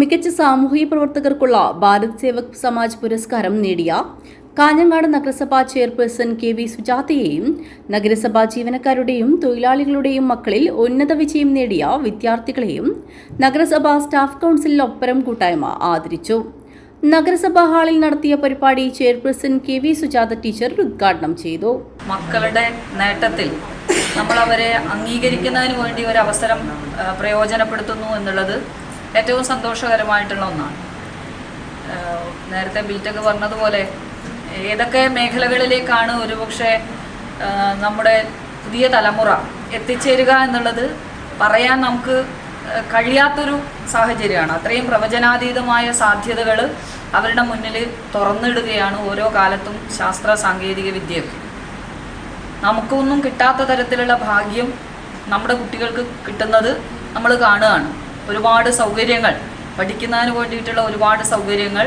മികച്ച സാമൂഹിക പ്രവർത്തകർക്കുള്ള ഭാരത് സേവക് സമാജ് പുരസ്കാരം നേടിയ കാഞ്ഞങ്ങാട് നഗരസഭാ ചെയർപേഴ്സൺ കെ വി സുജാതയെയും നഗരസഭാ ജീവനക്കാരുടെയും തൊഴിലാളികളുടെയും മക്കളിൽ ഉന്നത വിജയം നേടിയ വിദ്യാർത്ഥികളെയും നഗരസഭാ സ്റ്റാഫ് കൗൺസിൽ ഒപ്പരം കൂട്ടായ്മ ആദരിച്ചു. നഗരസഭാ ഹാളിൽ നടത്തിയ പരിപാടി chairperson K V Sujatha teacher ഉദ്ഘാടനം ചെയ്തു. മക്കളുടെ നേട്ടത്തിൽ നമ്മൾ അവരെ അംഗീകരിക്കുന്നതിന് വേണ്ടി ഒരു അവസരം പ്രയോജനപ്പെടുത്തുന്നു എന്നുള്ളത് ഏറ്റവും സന്തോഷകരമായിട്ടുള്ള ഒന്നാണ്. നേരത്തെ ബിൽറ്റക്ക് പറഞ്ഞതുപോലെ ഏതൊക്കെ മേഖലകളിലേക്കാണ് ഒരുപക്ഷെ നമ്മുടെ പുതിയ തലമുറ എത്തിച്ചേരുക എന്നുള്ളത് പറയാൻ നമുക്ക് കഴിയാത്തൊരു സാഹചര്യമാണ്. അത്രയും പ്രവചനാതീതമായ സാധ്യതകൾ അവരുടെ മുന്നിൽ തുറന്നിടുകയാണ് ഓരോ കാലത്തും ശാസ്ത്ര സാങ്കേതിക വിദ്യയൊക്കെ. നമുക്കൊന്നും കിട്ടാത്ത തരത്തിലുള്ള ഭാഗ്യം നമ്മുടെ കുട്ടികൾക്ക് കിട്ടുന്നത് നമ്മൾ കാണുകയാണ്. ഒരുപാട് സൗകര്യങ്ങൾ പഠിക്കുന്നതിന് വേണ്ടിയിട്ടുള്ള ഒരുപാട് സൗകര്യങ്ങൾ.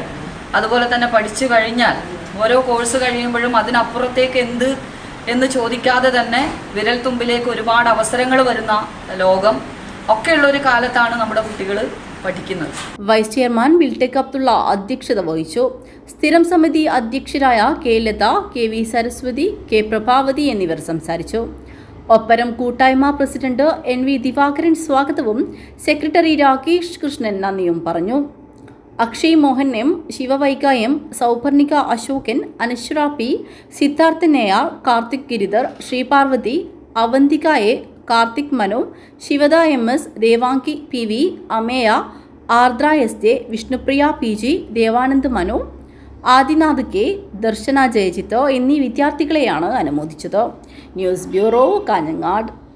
അതുപോലെ തന്നെ പഠിച്ചു കഴിഞ്ഞാൽ ഓരോ കോഴ്സ് കഴിയുമ്പോഴും അതിനപ്പുറത്തേക്ക് എന്ത് എന്ന് ചോദിക്കാതെ തന്നെ വിരൽ തുമ്പിലേക്ക് ഒരുപാട് അവസരങ്ങൾ വരുന്ന ലോകം ഒക്കെയുള്ള ഒരു കാലത്താണ് നമ്മുടെ കുട്ടികൾ പഠിക്കുന്നത്. വൈസ് ചെയർമാൻ ബിൽടെക് അബ്ദുള്ള അധ്യക്ഷത വഹിച്ചു. സ്ഥിരം സമിതി അധ്യക്ഷരായ K Latha K V Saraswathi K Prabhavathi എന്നിവർ സംസാരിച്ചു. ഒപ്പരം കൂട്ടായ്മ പ്രസിഡന്റ് എൻ വി ദിവാകരൻ സ്വാഗതവും സെക്രട്ടറി രാകേഷ് കൃഷ്ണൻ നന്ദിയും പറഞ്ഞു. Akshay Mohan M Shivavaika M Souparnika Ashokan Anashwara P Siddharthan Karthik Giridhar Sreeparvathy Avanthika A Karthik Manu Shivada M S Devanki P V Ameya Ardra S J Vishnupriya P G Devanand Manu Adinath K Darshana Jayajith എന്നീ വിദ്യാർത്ഥികളെയാണ് അനുമോദിച്ചത്. News bureau Kanhangad.